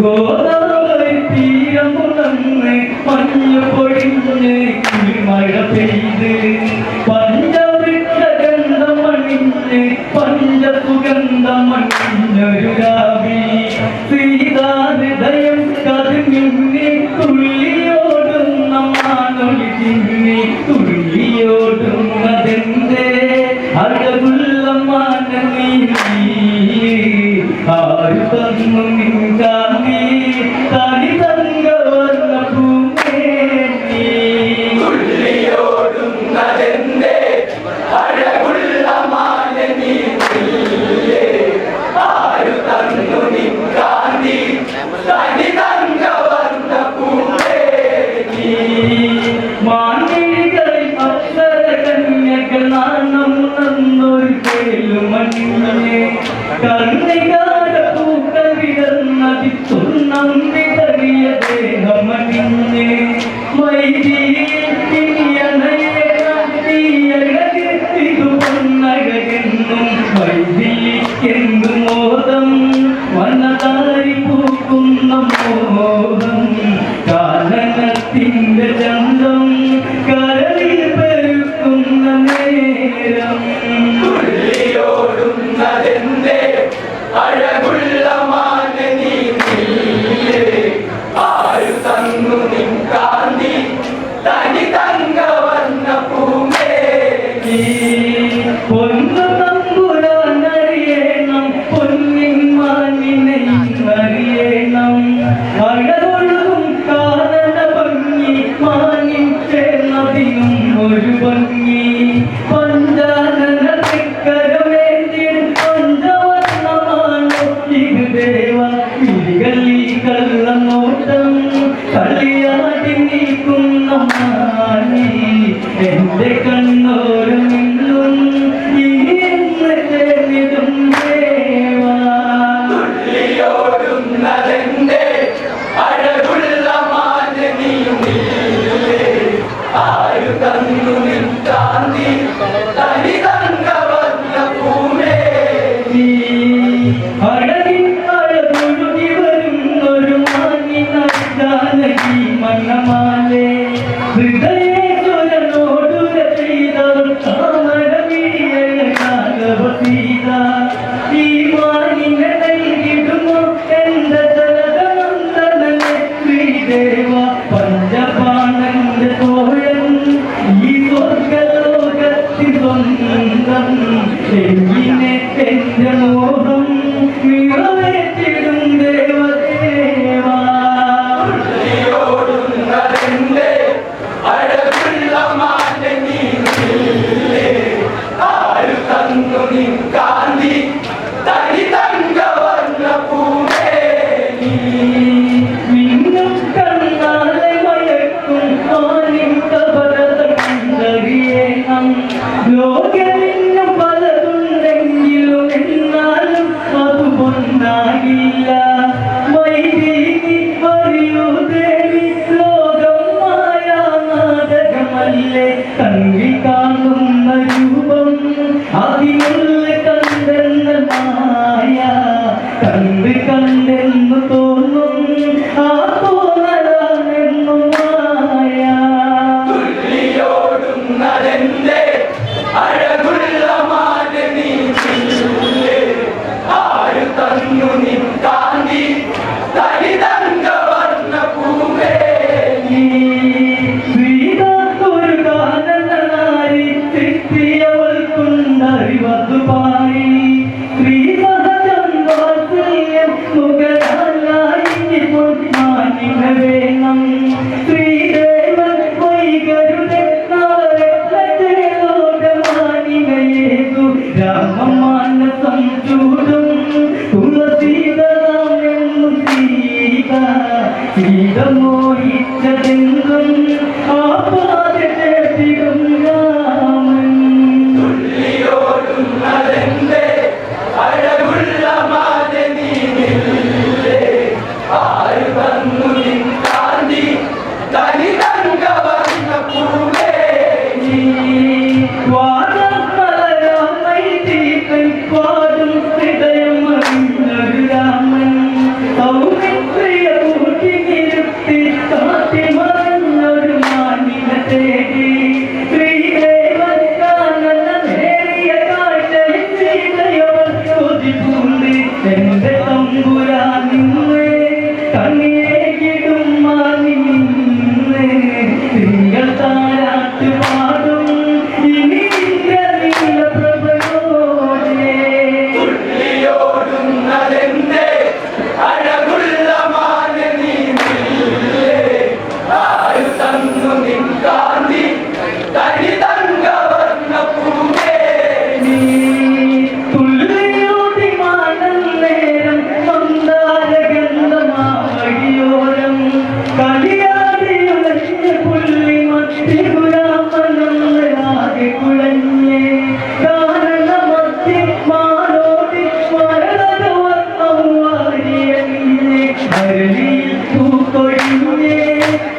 ഗോദാവരി തീരം തുറന്ന് പൊഴിഞ്ഞ് മഴ പെയ്ത് പഞ്ചവിട്ട ഗന്ധം മണിഞ്ഞ് everybody. அறிவாக்கு பா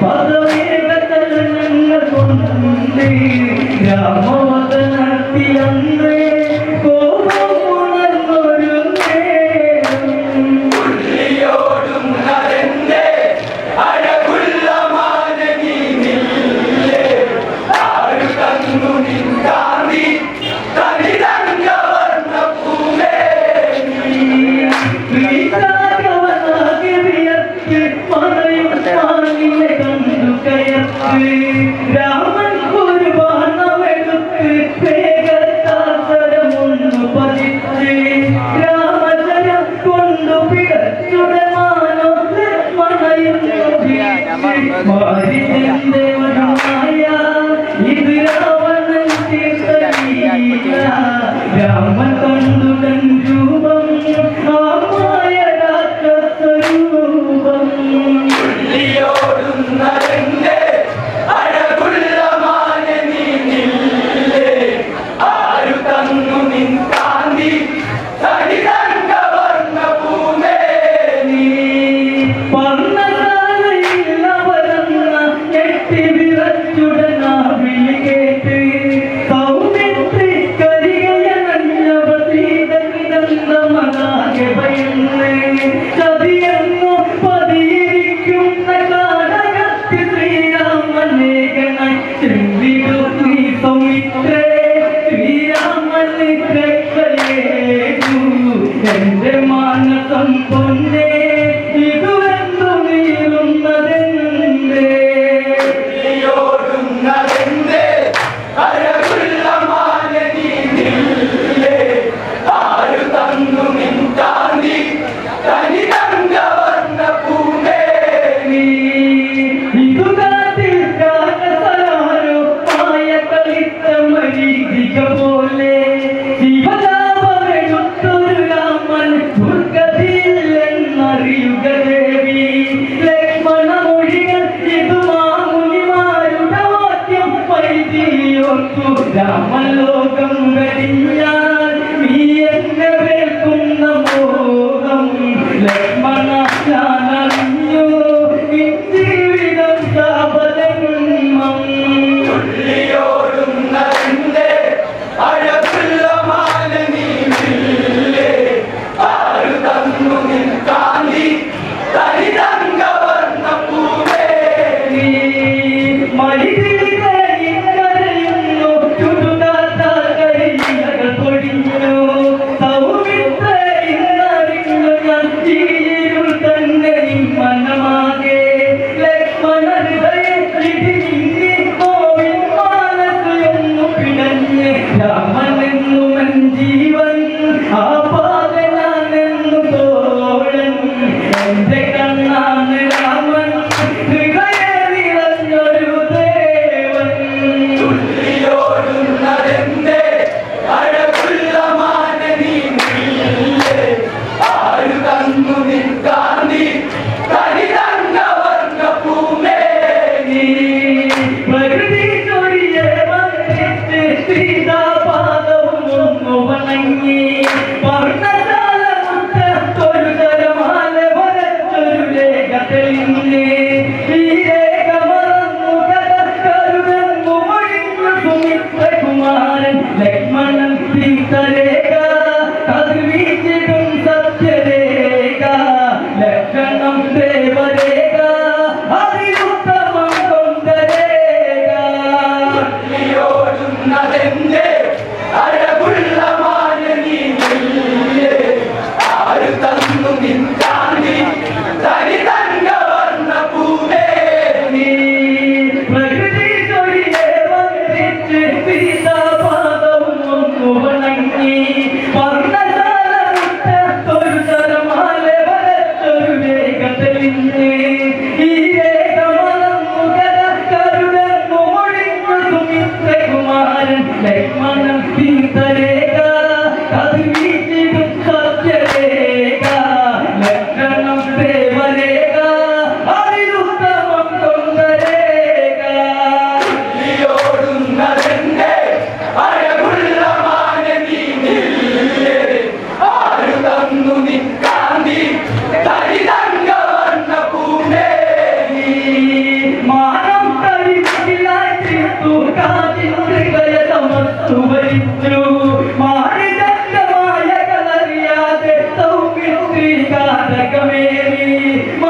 ভদ্র तक मेरी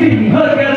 Hurricane